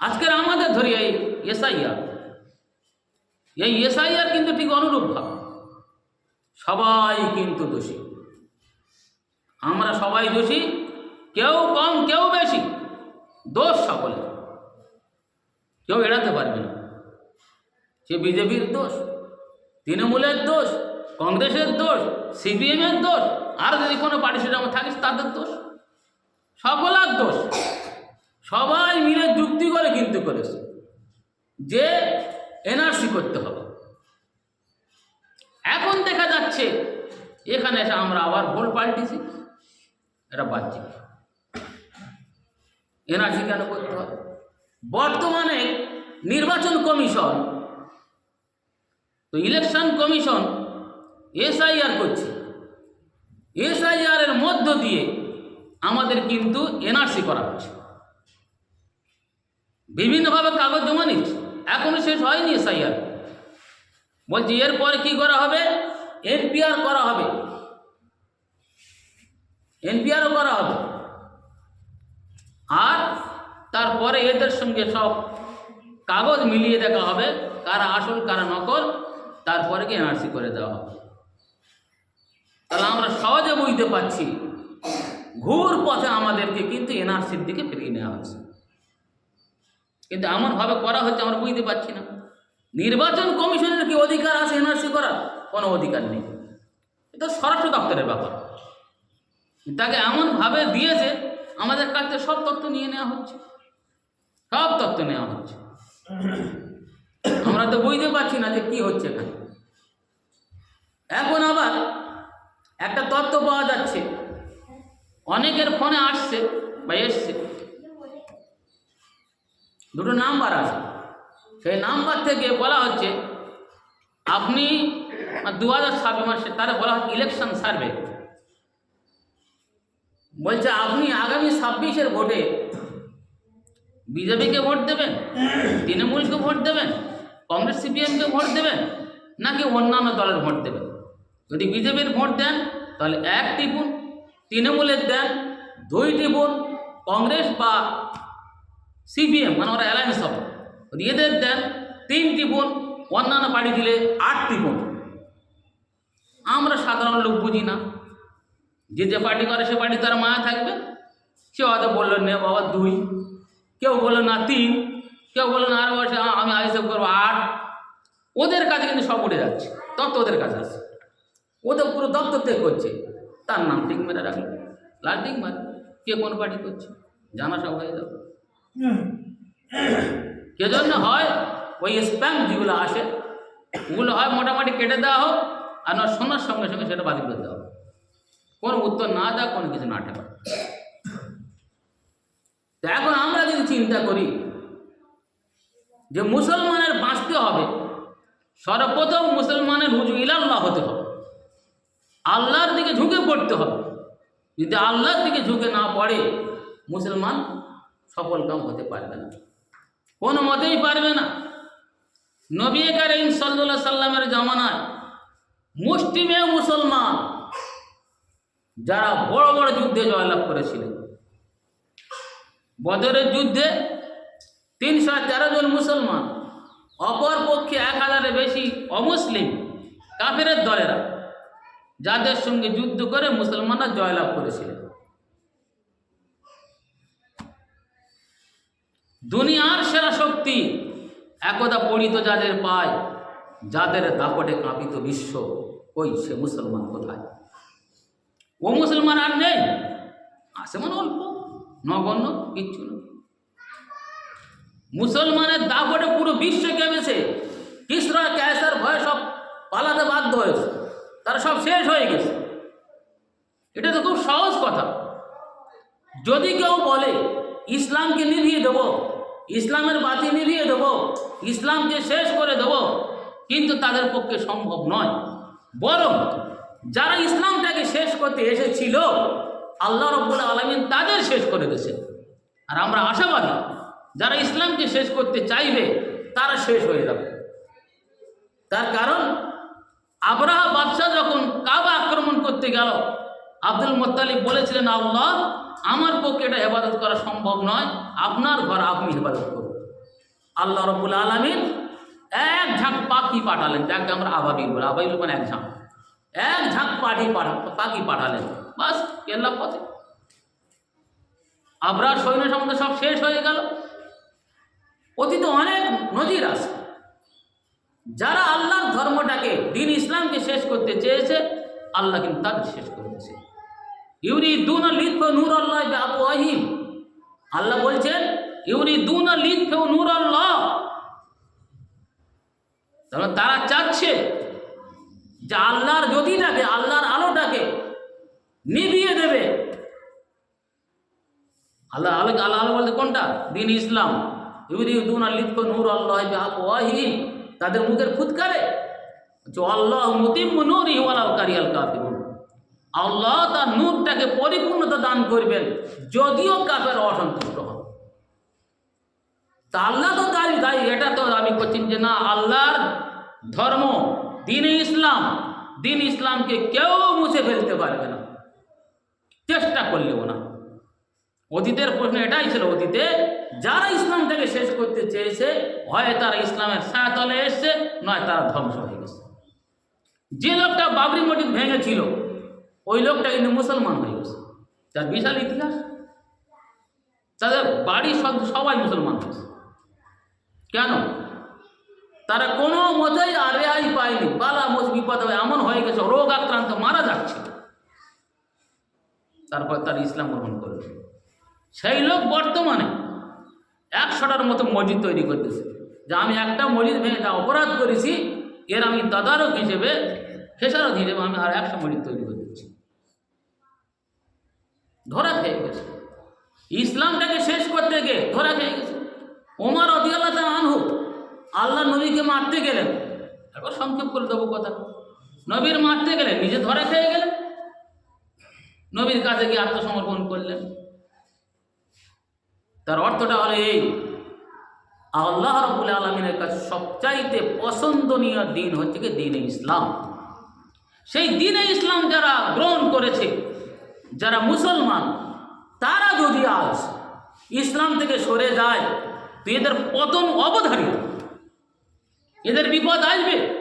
আজকের আমাদের ধরি এই এসআইআর। এই এসআইআর কিন্তু ঠিক অনুরূপ ভাব। সবাই কিন্তু দোষী। আমরা সবাই দোষী, কেউ কম, কেউ বেশি। দোষ সকলে কেউ এড়াতে পারবে না। সে বিজেপির দোষ, তৃণমূলের দোষ, কংগ্রেসের দোষ, সিপিএমের দোষ, আর যদি কোনো পার্টি সেটা থাকিস, তাদের দোষ। সকলার দোষ। সবাই মিলে করে কিন্তু করেছে। যে এনআরসি করতে হবে। এখন দেখা যাচ্ছে, এখানে এসে আমরা আবার ভোট পাল্টেছি। এটা বাহ্যিক। এনআরসি কেন করতে হবে? বর্তমানে নির্বাচন কমিশন, তো ইলেকশন কমিশন এসআইআর করছে। এসআইআর এর মধ্য দিয়ে আমাদের কিন্তু এনআরসি করা হচ্ছে। বিভিন্নভাবে কাগজ জমা নিচ্ছে। এখনও শেষ হয়নি এসআইআর বলছি, এরপরে কি করা হবে? এনপিআর করা হবে। এনপিআরও করা হবে। আর তারপরে এদের সঙ্গে সব কাগজ মিলিয়ে দেখা হবে, কারা আসল, কারা নকল, তারপরে কি এনআরসি করে দেওয়া হবে। তাহলে আমরা সহজে বুঝতে পারছি, ঘুর পথে আমাদেরকে কিন্তু এনআরসির দিকে ফিরিয়ে নেওয়া হচ্ছে। কিন্তু এমনভাবে করা হচ্ছে আমরা বুঝতে পারছি না। নির্বাচন কমিশনের কি অধিকার আছে এনআরসি করার? কোনো অধিকার নেই। এটা স্বরাষ্ট্র দপ্তরের ব্যাপার। তাকে এমনভাবে দিয়েছে, আমাদের কাছ সব তথ্য নিয়ে নেওয়া হচ্ছে। সব তথ্য নেওয়া হচ্ছে। আমরা তো বুঝতে পারছি না যে কি হচ্ছে এখানে। এখন আবার একটা তথ্য পাওয়া যাচ্ছে। অনেকের ফোনে আসছে বা এসছে। দুটো নাম্বার আছে। সেই নাম্বার থেকে বলা হচ্ছে, আপনি দু হাজার ছাব্বিশ মাসে তারা বলা হচ্ছে ইলেকশন সার্ভে বলছে, আপনি আগামী ছাব্বিশের ভোটে বিজেপিকে ভোট দেবেন, তৃণমূলকে ভোট দেবেন, কংগ্রেস সিপিএমকে ভোট দেবেন, নাকি অন্যান্য দলের ভোট দেবেন? যদি বিজেপির ভোট দেন, তাহলে এক টিপুন, তৃণমূলের দেন, দুই টিপুন, কংগ্রেস বা সিপিএম মানে ওরা অ্যালায়েন্স হবে এদের দেন তিন টিপুন অন্যান্য পার্টি দিলে আট টিপুন আমরা সাধারণ লোক বুঝি না। যে যে পার্টি করে, সে পার্টি তার মায়া থাকবে। কেউ হয়তো বলল, নে বাবা, দুই। কেউ বলল, না, তিন। কেউ বলল, না, আর বসে আমি হিসাব করব, আট। ওদের কাছে কিন্তু সব উঠে যাচ্ছে। তত্ত্ব ওদের কাছে আছে। ওদের পুরো দপ্তর থেকে করছে। তার নাম ঠিক মেরে রাখল। লাল ঠিক মার। কে কোন পার্টি করছে? জানা সব হয়ে যাবে। জন্য হয়, ওই স্প্যাম যেগুলো আসে, ওগুলো হয় মোটামুটি কেটে দেওয়া হোক, আর না শোনার সঙ্গে সঙ্গে সেটা বাতিল করে দেওয়া হোক। কোনো উত্তর না দেওয়া, কোনো কিছু না ঠেকা তো এখন আমরা যদি চিন্তা করি যে মুসলমানের বাঁচতে হবে, সর্বপ্রথম মুসলমানের রুজু ইলাল্লাহ হতে হবে। আল্লাহর দিকে ঝুঁকে পড়তে হবে। যদি আল্লাহর দিকে ঝুঁকে না পড়ে, মুসলমান সফল কাম হতে পারবে না। কোনো মতেই পারবে না। নবী করিম সাল্লাহ সাল্লামের জামানায় মুষ্টিমেয় মুসলমান যারা বড় বড় যুদ্ধে জয়লাভ করেছিলেন। বদরের যুদ্ধে তিনশো তেরো জন মুসলমান, অপর পক্ষে এক হাজারের বেশি অমুসলিম কাফেরের দলেরা, যাদের সঙ্গে যুদ্ধ করে মুসলমানরা জয়লাভ করেছিলেন। দুনিয়ার সেরা শক্তি একদা পড়িত যাদের পায়, যাদের দাপটে কাঁপিত বিশ্ব, ওই সে মুসলমান কোথায়? ও মুসলমান আর নেই আসে মানে অল্প, নগণ্য, কিচ্ছু না মুসলমানের দাপটে পুরো বিশ্ব কেঁপেছে, কিসরা ক্যাসার ভয়ে সব পালাতে বাধ্য হয়েছে, তারা সব শেষ হয়ে গেছে। এটা তো খুব সহজ কথা। যদি কেউ বলে, ইসলামকে নিভিয়ে দেব ইসলামের বাতি নিভিয়ে দেবো, ইসলামকে শেষ করে দেবো, কিন্তু তাদের পক্ষে সম্ভব নয়। বরং যারা ইসলামটাকে শেষ করতে এসেছিল, আল্লাহ রব্বুল আলমিন তাদের শেষ করে দিয়েছে আর আমরা আশাবাদী, যারা ইসলামকে শেষ করতে চাইবে, তারা শেষ হয়ে যাবে। তার কারণ, আবরাহা বাদশাহ যখন কাবা আক্রমণ করতে গেল, আব্দুল মোত্তালিব বলেছিলেন, আল্লাহ আমার পক্ষে এটা হেফাজত করা সম্ভব নয়। আপনার ঘর আপনি হেফাজত করুন। আল্লাহ রবুল আলমিন এক ঝাঁক পাখি পাঠালেন। যাকে আমরা আবাবিল বলি। আবাবিল মানে এক ঝাঁক। এক ঝাঁক পাখি পাখি পাঠালেন। বাস কেল্লা পথে? আবরার সৈন্য সম্বন্ধে সব শেষ হয়ে গেল। অতীতে অনেক নজির আছে। যারা আল্লাহর ধর্মটাকে, দিন ইসলামকে শেষ করতে চেয়েছে, আল্লাহ কিন্তু তাকে শেষ করে দিয়েছে। ইউরি দুন লিখবে নূর আল্লাহ আবহিম আল্লাহ বলছেন ইউরি দুন লিখবে নূর আল্লাহ তারা চাচ্ছে যে আল্লাহর জ্যোতিটাকে আল্লাহর আলোটাকে নিভিয়ে দেবে। আল্লাহ আলো আল্লাহ আলো বলতে কোনটা? দিন ইসলাম। ইউরিদুন লিপ্ত নূর আল্লাহ ওয়াহিম তাদের মুখের ফুৎকারে আল্লাহ মুতিম নূর ইওয়ালাল কারিয়াল কাফিরুন। আল্লাহ তার নূরটাকে পরিপূর্ণতা দান করবেন, যদিও কাফের অসন্তুষ্ট হবে তা আল্লাহ তো দাবি দায়ী এটা তো দাবি করছেন যে না, আল্লাহর ধর্ম, দিন ইসলাম, দিন ইসলামকে কেউ মুছে ফেলতে পারবে না। চেষ্টা করলেও না। অতীতের প্রশ্ন এটাই ছিল, অতীতে যারা ইসলামটাকে শেষ করতে চেয়েছে, হয় তারা ইসলামের ছায়াতলে এসছে, নয় তারা ধ্বংস হয়ে গেছে। যে লোকটা বাবরি মসজিদ ভেঙেছিল ওই লোকটা কিন্তু মুসলমান হয়ে গেছে। তার বিশাল ইতিহাস। তাদের বাড়ির সব, সবাই মুসলমান হয়েছে কেন? তারা কোনো মতেই আর রেহাই পায়নি। বালা মোজ বিপদ হবে, এমন হয়ে গেছে, রোগ আক্রান্ত, মারা যাচ্ছে। তারপর তার ইসলাম গ্রহণ করবে সেই লোক বর্তমানে একশোটার মতো মসজিদ তৈরি করতেছে। যে আমি একটা মসজিদ ভেঙে যা অপরাধ করেছি, এর আমি তদারক হিসেবে খেসারত হিসেবে আমি আর একশো মসজিদ তৈরি করে দিচ্ছি। ধরা খেয়ে গেছে। ইসলামটাকে শেষ করতে গিয়ে ধরা খেয়ে গেছে। ওমার ওমর অদিয়াল্লাহ আনহু আল্লাহ নবীকে মারতে গেলেন। একবার সংক্ষেপ করে দেবো কথা। নবীর মারতে গেলেন, নিজে ধরা খেয়ে গেলেন। নবীর কাছে গিয়ে আত্মসমর্পণ করলেন। তার অর্থটা হলো এই, আল্লাহ রবুল আলমিনের কাছে সবচাইতে পছন্দনীয় দিন হচ্ছে কি দিন ইসলাম। সেই দিনে ইসলাম যারা গ্রহণ করেছে, যারা মুসলমান, তারা যদি আজ ইসলাম থেকে সরে যায়, তো এদের পতন অবধারিত। এদের বিপদ আসবে।